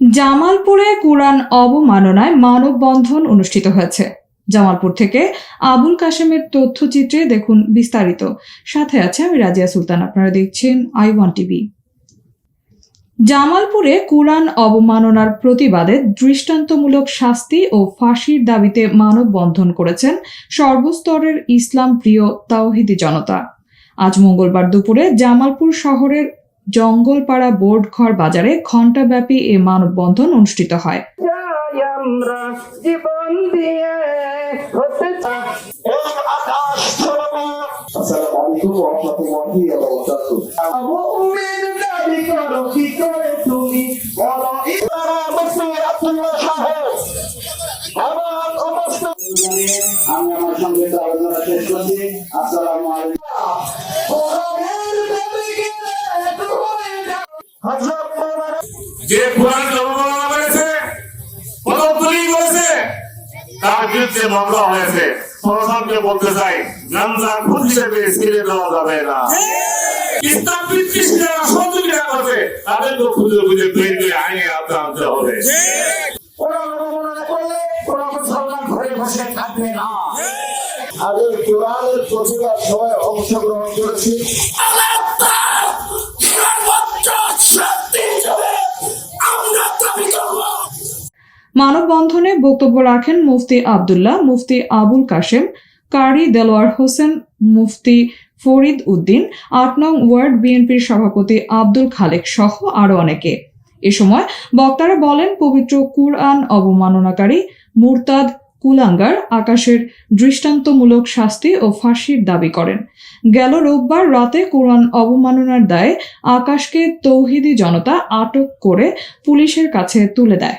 জামালপুরে কোরআন অবমাননায় মানববন্ধন অনুষ্ঠিত হয়েছে। জামালপুর থেকে আবুল কাশেমের তথ্যচিত্রে দেখুন বিস্তারিত। সাথে আছে আমি রাজিয়া সুলতান, আপনারা দেখছেন আই ওয়ান টিভি। জামালপুরে কোরআন অবমাননার প্রতিবাদে দৃষ্টান্তমূলক শাস্তি ও ফাঁসির দাবিতে মানববন্ধন করেছেন সর্বস্তরের ইসলাম প্রিয় তাওহিদি জনতা। আজ মঙ্গলবার দুপুরে জামালপুর শহরের জঙ্গলপাড়া বোর্ডঘর বাজারে ঘণ্টাব্যাপী এ মানববন্ধন অনুষ্ঠিত হয়। জীবন দিয়ে হতে আমি আমার সঙ্গে আলোচনা শেষ করছি। আসসালামু আলাইকুম যে কোরআন অবমাননা করেছে পদগুলি করেছে তার বিরুদ্ধে মামলা হয়েছে। প্রশাসনকে বলতে চাই নামজার খুন হিসেবে ছেড়ে দেওয়া যাবে না। ইসলাম বিদ্বেষী যারা সহযোগিতা করবে তাদেরকে খুঁজে খুঁজে বের করে আইনে আনতে হবে। ওরা অবমাননা করলে ওরা মুসলমান ঘরে বসে থাকবে না। আগে কোরআনের প্রতিবাদ সবাই অংশগ্রহণ করেছি। মানববন্ধনে বক্তব্য রাখেন মুফতি আবদুল্লাহ, মুফতি আবুল কাশেম, কারি দেলোয়ার হোসেন, মুফতি ফরিদ উদ্দিন, আট নং ওয়ার্ড বিএনপির সভাপতি আব্দুল খালেক সহ আরও অনেকে। এ সময় বক্তারা বলেন, পবিত্র কুরআন অবমাননাকারী মুরতাদ কুলাঙ্গার আকাশের দৃষ্টান্তমূলক শাস্তি ও ফাঁসির দাবি করেন। গেল রোববার রাতে কোরআন অবমাননার দায়ে আকাশকে তৌহিদি জনতা আটক করে পুলিশের কাছে তুলে দেয়।